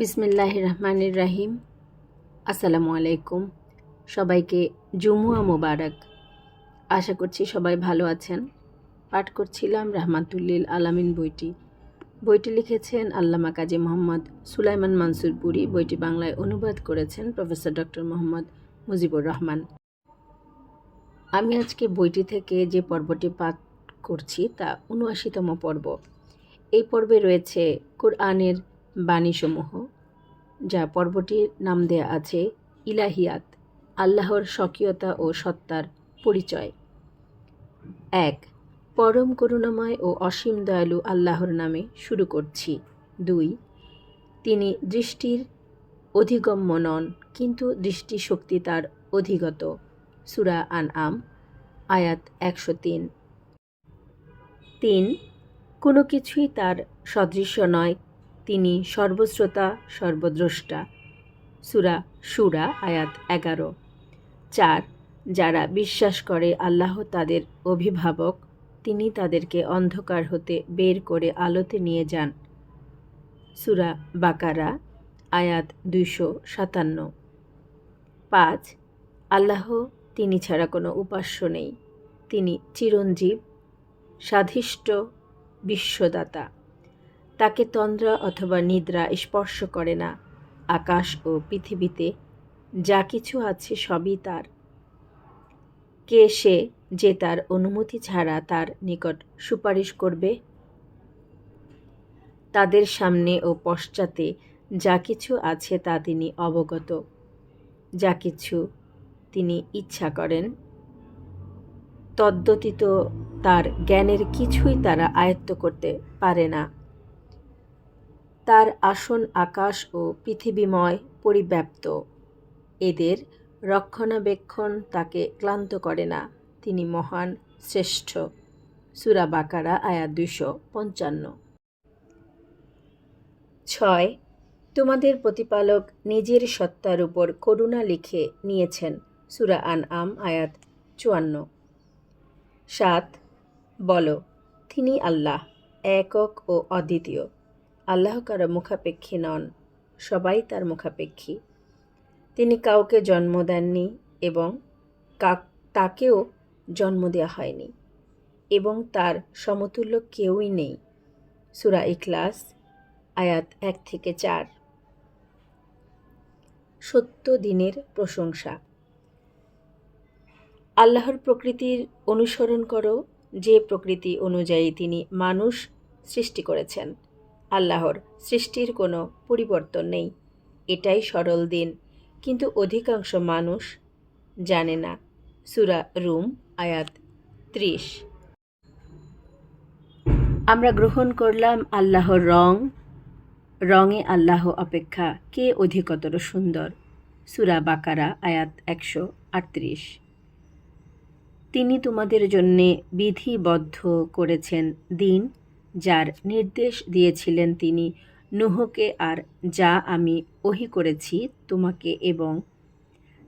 বিসমিল্লাহ রহমানির রাহিম আসসালামু আলাইকুম সবাইকে জুমুয়া মোবারক। আশা করছি সবাই ভালো আছেন। পাঠ করছিলাম রহমাতুল্লিল আলামিন বইটি। বইটি লিখেছেন আল্লামা কাজী মোহাম্মদ সুলাইমান মানসুরপুরি বইটি বাংলায় অনুবাদ করেছেন প্রফেসর ডক্টর মোহাম্মদ মুজিবুর রহমান। আমি আজকে বইটি থেকে যে পর্বটি পাঠ করছি তা উনআশিতম পর্ব। এই পর্বে রয়েছে কোরআনের বাণীসমূহ, যা পর্বটির নাম দেয়া আছে ইলাহিয়াত, আল্লাহর স্বকীয়তা ও সত্তার পরিচয়। এক, পরম করুণাময় ও অসীম দয়ালু আল্লাহর নামে শুরু করছি। দুই, তিনি দৃষ্টির অধিগম্য নন, কিন্তু দৃষ্টিশক্তি তার অধিগত। সুরা আন আম আয়াত একশো তিন। তিন, কোনো কিছুই তার সদৃশ্য নয় তিনি সর্বশ্রোতা, সর্বদ্রষ্টা। সুরা সুরা আয়াত এগারো। চার, যারা বিশ্বাস করে আল্লাহ তাদের অভিভাবক, তিনি তাদেরকে অন্ধকার হতে বের করে আলোতে নিয়ে যান। সুরা বাকারা, আয়াত দুইশো সাতান্ন। পাঁচ, আল্লাহ তিনি ছাড়া কোনো উপাস্য নেই। তিনি চিরঞ্জীব সাধিষ্ঠ বিশ্বদাতা। তাকে তন্দ্রা অথবা নিদ্রা স্পর্শ করে না। আকাশ ও পৃথিবীতে যা কিছু আছে সবই তার। কে সে যে তার অনুমতি ছাড়া তার নিকট সুপারিশ করবে? তাদের সামনে ও পশ্চাতে যা কিছু আছে তা তিনি অবগত। যা কিছু তিনি ইচ্ছা করেন। তদ্যতীত তার জ্ঞানের কিছুই তারা আয়ত্ত করতে পারে না। তার আসন আকাশ ও পৃথিবীময় পরিব্যাপ্ত। এদের রক্ষণাবেক্ষণ তাকে ক্লান্ত করে না। তিনি মহান, শ্রেষ্ঠ। সুরা বাকারা আয়া দুশো পঞ্চান্ন। ছয়, তোমাদের প্রতিপালক নিজের সত্তার উপর করুণা লিখে নিয়েছেন সুরা আন আম আয়াত চুয়ান্ন। সাত, বলো, তিনি আল্লাহ, একক ও অদ্বিতীয়। আল্লাহ কারও মুখাপেক্ষী নন, সবাই তার মুখাপেক্ষী। তিনি কাউকে জন্ম দেননি এবং তাকেও জন্ম দেওয়া হয়নি এবং তার সমতুল্য কেউই নেই। সুরা ইখলাস, আয়াত এক থেকে চার। সত্য দিনের প্রশংসা। আল্লাহর প্রকৃতির অনুসরণ করো, যে প্রকৃতি অনুযায়ী তিনি মানুষ সৃষ্টি করেছেন। আল্লাহর সৃষ্টির কোনো পরিবর্তন নেই। এটাই সরল দিন। কিন্তু অধিকাংশ মানুষ জানে না। সুরা রুম, আয়াত ত্রিশ। আমরা গ্রহণ করলাম আল্লাহর রং। রঙে আল্লাহ অপেক্ষা কে অধিকতর সুন্দর? সুরা বাকারা, আয়াত একশো আটত্রিশ। তিনি তোমাদের জন্যে বিধিবদ্ধ করেছেন দিন যার নির্দেশ দিয়েছিলেন তিনি। নুহকে আর যা আমি ওহি করেছি তোমাকে এবং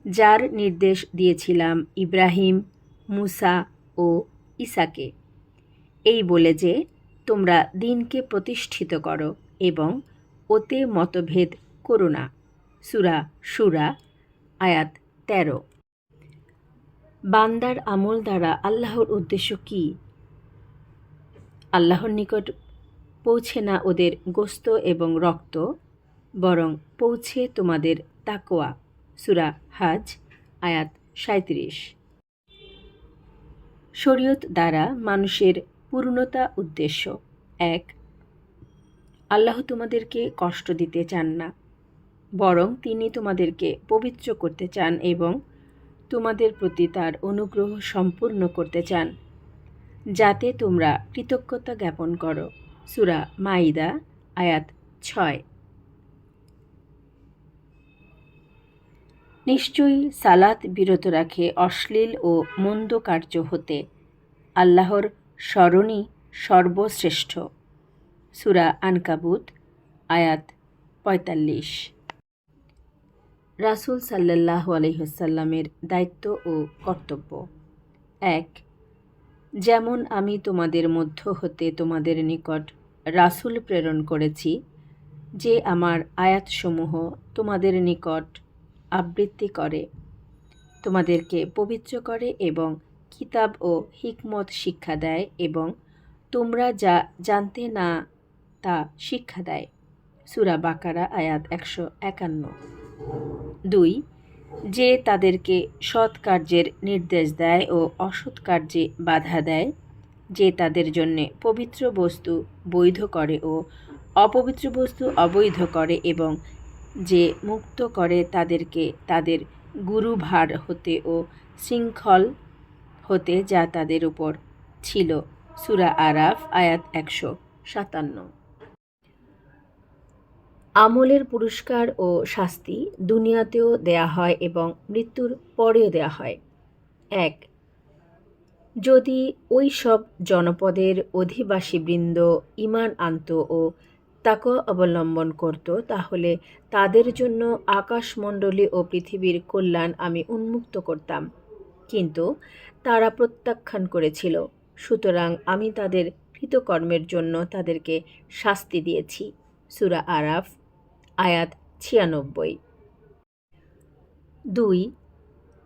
যার নির্দেশ দিয়েছিলাম ইব্রাহিম, মুসা ও ইসাকে এই বলে যে, তোমরা দিনকে প্রতিষ্ঠিত করো এবং ওতে মতভেদ করো না। সুরা সুরা আয়াত তেরো। বান্দার আমল দ্বারা আল্লাহর উদ্দেশ্য কী? আল্লাহর নিকট পৌঁছে না ওদের গোস্ত এবং রক্ত, বরং পৌঁছে তোমাদের তাকোয়া সুরা হাজ, আয়াত সাঁত্রিশ শরীয়ত দ্বারা মানুষের পূর্ণতা উদ্দেশ্য। এক, আল্লাহ তোমাদেরকে কষ্ট দিতে চান না, বরং তিনি তোমাদেরকে পবিত্র করতে চান এবং তোমাদের প্রতি তার অনুগ্রহ সম্পূর্ণ করতে চান। যাতে তোমরা কৃতজ্ঞতা জ্ঞাপন করো। সুরা মাইদা আয়াত ছয়। নিশ্চয়ই সালাত বিরত রাখে অশ্লীল ও মন্দ কার্য হতে। আল্লাহর স্মরণই সর্বশ্রেষ্ঠ। সুরা আনকাবুত, আয়াত পঁয়তাল্লিশ। রাসুল সাল্লাহ আলহ্লামের দায়িত্ব ও কর্তব্য। এক যেমন আমি তোমাদের মধ্য হতে তোমাদের নিকট রাসুল প্রেরণ করেছি, যে আমার আয়াতসমূহ তোমাদের নিকট আবৃত্তি করে, তোমাদেরকে পবিত্র করে এবং কিতাব ও হিকমত শিক্ষা দেয় এবং তোমরা যা জানতে না তা শিক্ষা দেয়। সুরা বাকারা আয়াত একশো একান্ন। দুই যে তাদেরকে সৎ কার্যের নির্দেশ দেয় ও অসৎ কার্যে বাধা দেয়, যে তাদের জন্যে পবিত্র বস্তু বৈধ করে ও অপবিত্র বস্তু অবৈধ করে এবং যে মুক্ত করে তাদেরকে তাদের গুরুভার হতে ও শৃঙ্খল হতে যা তাদের উপর ছিল। সুরা আরাফ, আয়াত একশো সাতান্ন। আমলের পুরস্কার ও শাস্তি দুনিয়াতেও দেয়া হয় এবং মৃত্যুর পরেও দেয়া হয়। এক, যদি ওই সব জনপদের অধিবাসীবৃন্দ ইমান আনত ও তাকে অবলম্বন করত, তাহলে তাদের জন্য আকাশমণ্ডলী ও পৃথিবীর কল্যাণ আমি উন্মুক্ত করতাম। কিন্তু তারা প্রত্যাখ্যান করেছিল, সুতরাং আমি তাদের কৃতকর্মের জন্য তাদেরকে শাস্তি দিয়েছি। সুরা আরাফ আয়াত ছিয়ানব্বই। দুই,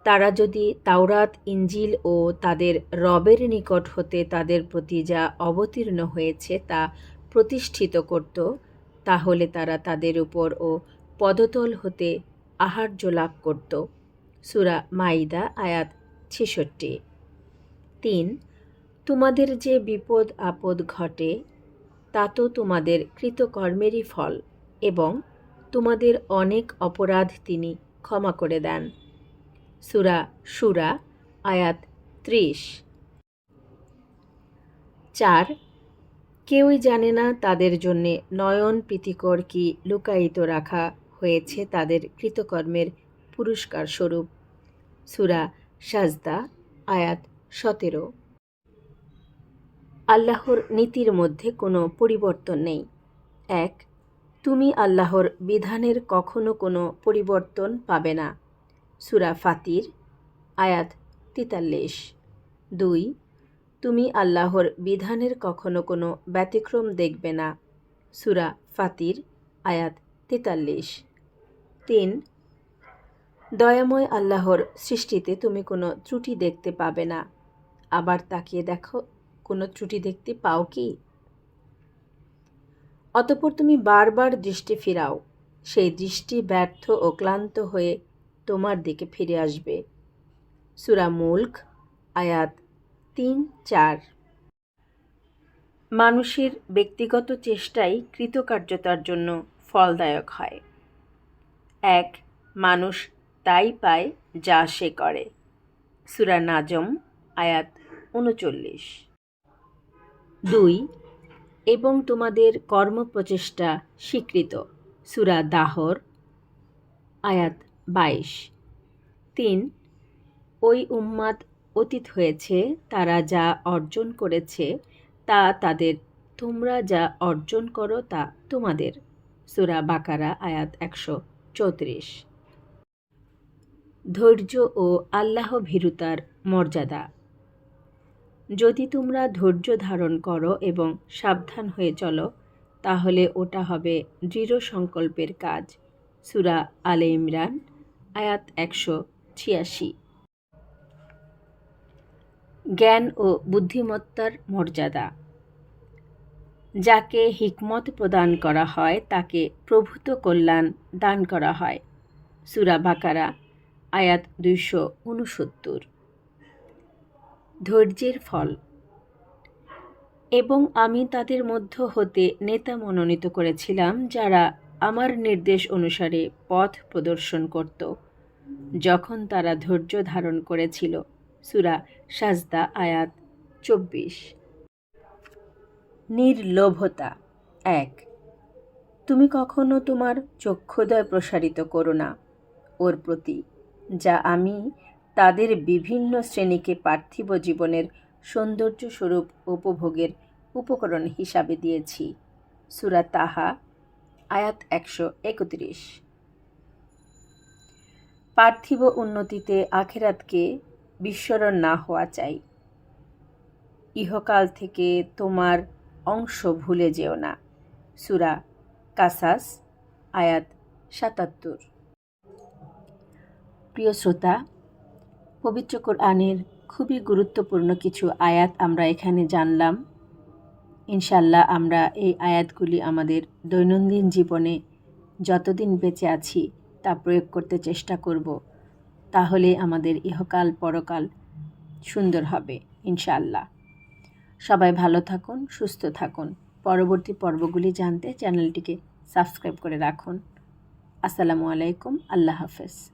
তারা যদি তাওরাত ইঞ্জিল ও তাদের রবের নিকট হতে তাদের প্রতি যা অবতীর্ণ হয়েছে তা প্রতিষ্ঠিত করত, তাহলে তারা তাদের উপর ও পদতল হতে আহার্য লাভ করত। সুরা মাইদা আয়াত ছেষট্টি। তিন, তোমাদের যে বিপদ আপদ ঘটে, তা তো তোমাদের কৃতকর্মেরই ফল এবং তোমাদের অনেক অপরাধ তিনি ক্ষমা করে দেন। সুরা সুরা আয়াত ত্রিশ। চার, কেউই জানে না তাদের জন্যে নয়ন প্রীতিকর কি লুকায়িত রাখা হয়েছে তাদের কৃতকর্মের পুরস্কার স্বরূপ। সুরা সাজদা, আয়াত সতেরো। আল্লাহর নীতির মধ্যে কোনো পরিবর্তন নেই। এক তুমি আল্লাহর বিধানের কখনো কোনো পরিবর্তন পাবে না। সুরা ফাতির, আয়াত তেতাল্লিশ। দুই, তুমি আল্লাহর বিধানের কখনো কোনো ব্যতিক্রম দেখবে না। সুরা ফাতির, আয়াত তেতাল্লিশ। তিন, দয়াময় আল্লাহর সৃষ্টিতে তুমি কোনো ত্রুটি দেখতে পাবে না। আবার তাকিয়ে দেখো, কোনো ত্রুটি দেখতে পাও কি? অতপর তুমি বারবার দৃষ্টি ফিরাও। সেই দৃষ্টি ব্যর্থ ও ক্লান্ত হয়ে তোমার দিকে ফিরে আসবে। সুরা মুল্ক, আয়াত তিন, চার। মানুষের ব্যক্তিগত চেষ্টাই কৃতকার্যতার জন্য ফলদায়ক হয়। এক, মানুষ তাই পায় যা সে করে। সুরা নাজম, আয়াত উনচল্লিশ। দুই এবং তোমাদের কর্মপ্রচেষ্টা স্বীকৃত। সুরা দাহর, আয়াত বাইশ। তিন, ওই উম্মাদ অতীত হয়েছে, তারা যা অর্জন করেছে, তা তাদের, তোমরা যা অর্জন করো, তা তোমাদের। সুরা বাকারা, আয়াত একশো চৌত্রিশ। ধৈর্য ও আল্লাহ ভীরুতার মর্যাদা। যদি তোমরা ধৈর্য ধারণ করো এবং সাবধান হয়ে চলো, তাহলে ওটা হবে দৃঢ় সংকল্পের কাজ। সুরা আলে ইমরান, আয়াত একশো ছিয়াশি। জ্ঞান ও বুদ্ধিমত্তার মর্যাদা। যাকে হিকমত প্রদান করা হয়, তাকে প্রভূত কল্যাণ দান করা হয়। সুরা বাকারা, আয়াত দুইশো উনসত্তর। ধৈর্যের ফল। এবং আমি তাদের মধ্য হতে নেতা মনোনীত করেছিলাম, যারা আমার নির্দেশ অনুসারে পথ প্রদর্শন করত। যখন তারা ধৈর্য ধারণ করেছিল, সুরা সাজদা, আয়াত চব্বিশ। নির্লোভতা, এক। তুমি কখনো তোমার চক্ষুদয় প্রসারিত করো না, ওর প্রতি, যা আমি তাদের বিভিন্ন শ্রেণীকে পার্থিব জীবনের সৌন্দর্য স্বরূপ উপভোগের উপকরণ হিসাবে দিয়েছি। সুরা তাহা, আয়াত একশো একত্রিশ। পার্থিব উন্নতিতে আখেরাতকে বিস্মরণ না হওয়া চাই। ইহকাল থেকে তোমার অংশ ভুলে যেও না। সুরা কাসাস, আয়াত সাতাত্তর। প্রিয় শ্রোতা পবিত্র কোরআনের খুবই গুরুত্বপূর্ণ কিছু আয়াত আমরা এখানে জানলাম। ইনশাল্লাহ আমরা এই আয়াতগুলি আমাদের দৈনন্দিন জীবনে যতদিন বেঁচে আছি তা প্রয়োগ করতে চেষ্টা করব। তাহলে আমাদের ইহকাল পরকাল সুন্দর হবে ইনশাল্লাহ সবাই ভালো থাকুন, সুস্থ থাকুন। পরবর্তী পর্বগুলি জানতে চ্যানেলটিকে সাবস্ক্রাইব করে রাখুন। আসসালামু আলাইকুম, আল্লাহ হাফেজ।